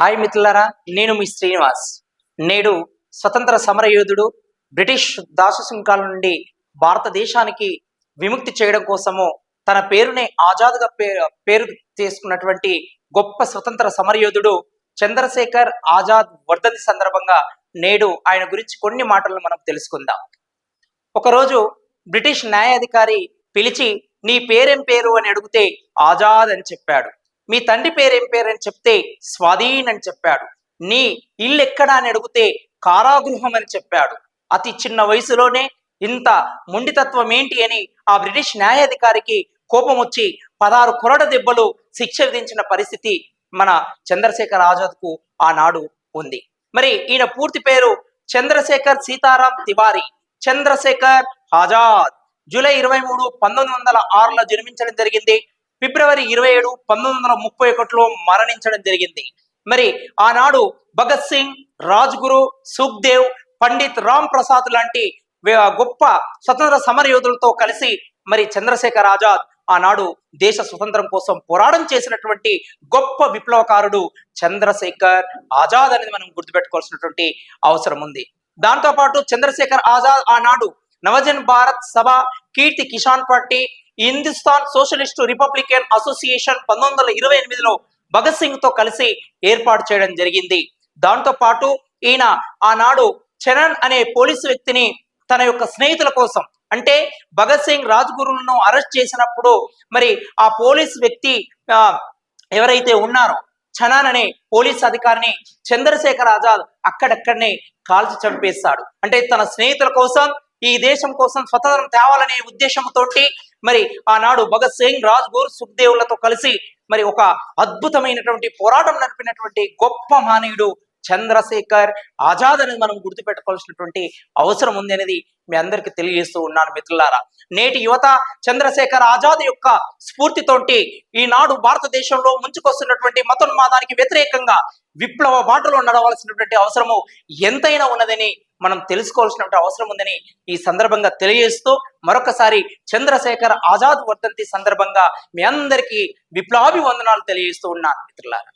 Hi మిత్రులారా నేను మీ శ్రీనివాస్. నేడు స్వతంత్ర సమర యోధుడు బ్రిటిష్ దాససింకాల నుండి భారతదేశానికి విముక్తి చేయడం కోసము తన పేరునే ఆజాద్గా పేరు పేరు చేసుకున్నటువంటి గొప్ప స్వతంత్ర సమరయోధుడు చంద్రశేఖర్ ఆజాద్ వర్ధంతి సందర్భంగా నేడు ఆయన గురించి కొన్ని మాటలను మనం తెలుసుకుందాం. ఒకరోజు బ్రిటిష్ న్యాయాధికారి పిలిచి నీ పేరేం పేరు? అని అడిగితే ఆజాద్ అని చెప్పాడు. మీ తండ్రి పేరేం పేరని చెప్తే స్వాధీన్ అని చెప్పాడు. నీ ఇల్లు ఎక్కడా అని అడిగితే కారాగృహం అని చెప్పాడు. అతి చిన్న వయసులోనే ఇంత మొండితత్వం ఏంటి అని ఆ బ్రిటిష్ న్యాయాధికారికి కోపం వచ్చి పదహారు కొరడ దెబ్బలు శిక్ష విధించిన పరిస్థితి మన చంద్రశేఖర్ ఆజాద్కు ఆనాడు ఉంది. మరి ఈయన పూర్తి పేరు చంద్రశేఖర్ సీతారాం తివారీ. చంద్రశేఖర్ ఆజాద్. జూలై ఇరవై మూడు పంతొమ్మిది వందల ఆరులో జన్మించడం జరిగింది. ఫిబ్రవరి ఇరవై ఏడు పంతొమ్మిది వందల ముప్పై ఒకటిలో మరణించడం జరిగింది. మరి ఆనాడు భగత్ సింగ్ రాజ్గురు సుఖ్దేవ్ పండిత్ రామ్ ప్రసాద్ లాంటి గొప్ప స్వతంత్ర సమర యోధులతో కలిసి మరి చంద్రశేఖర్ ఆజాద్ ఆనాడు దేశ స్వతంత్రం కోసం పోరాటం చేసినటువంటి గొప్ప విప్లవకారుడు చంద్రశేఖర్ ఆజాద్ అనేది మనం గుర్తుపెట్టుకోవాల్సినటువంటి అవసరం ఉంది. దాంతో పాటు చంద్రశేఖర్ ఆజాద్ ఆనాడు Naujawan Bharat Sabha Kirti Kisan party Hindustan socialist republican association పంతొమ్మిది వందల ఇరవై ఎనిమిదిలో భగత్ సింగ్తో కలిసి ఏర్పాటు చేయడం జరిగింది. దాంతో పాటు ఈయన ఆనాడు చరణ్ అనే పోలీసు వ్యక్తిని తన యొక్క స్నేహితుల కోసం అంటే భగత్ సింగ్ రాజ్గురులను అరెస్ట్ చేసినప్పుడు మరి ఆ పోలీస్ వ్యక్తి ఆ, ఎవరైతే ఉన్నారో చనాన్ అనే పోలీస్ అధికారిని చంద్రశేఖర్ ఆజాద్ అక్కడక్కడనే కాల్చి చంపేస్తాడు అంటే తన స్నేహితుల కోసం ఈ దేశం కోసం స్వతంత్రం తేవాలనే ఉద్దేశంతో మరి ఆనాడు భగత్ సింగ్ రాజ్గూర్ సుఖ్దేవులతో కలిసి మరి ఒక అద్భుతమైనటువంటి పోరాటం నడిపినటువంటి గొప్ప మానవుడు చంద్రశేఖర్ ఆజాద్ అనేది మనం గుర్తుపెట్టుకోవాల్సినటువంటి అవసరం ఉంది అనేది మీ అందరికీ తెలియజేస్తూ ఉన్నాను మిత్రులారా. నేటి యువత చంద్రశేఖర్ ఆజాద్ యొక్క స్ఫూర్తితోటి ఈనాడు భారతదేశంలో ముంచుకొస్తున్నటువంటి మతోన్మాదానికి వ్యతిరేకంగా విప్లవ బాటలో నడవాల్సినటువంటి అవసరము ఎంతైనా ఉన్నదని మనం తెలుసుకోవాల్సినటువంటి అవసరం ఉందని ఈ సందర్భంగా తెలియజేస్తూ మరొకసారి చంద్రశేఖర్ ఆజాద్ వర్ధంతి సందర్భంగా మీ అందరికీ విప్లవాభివందనాలు తెలియజేస్తూ ఉన్నాను మిత్రులారా.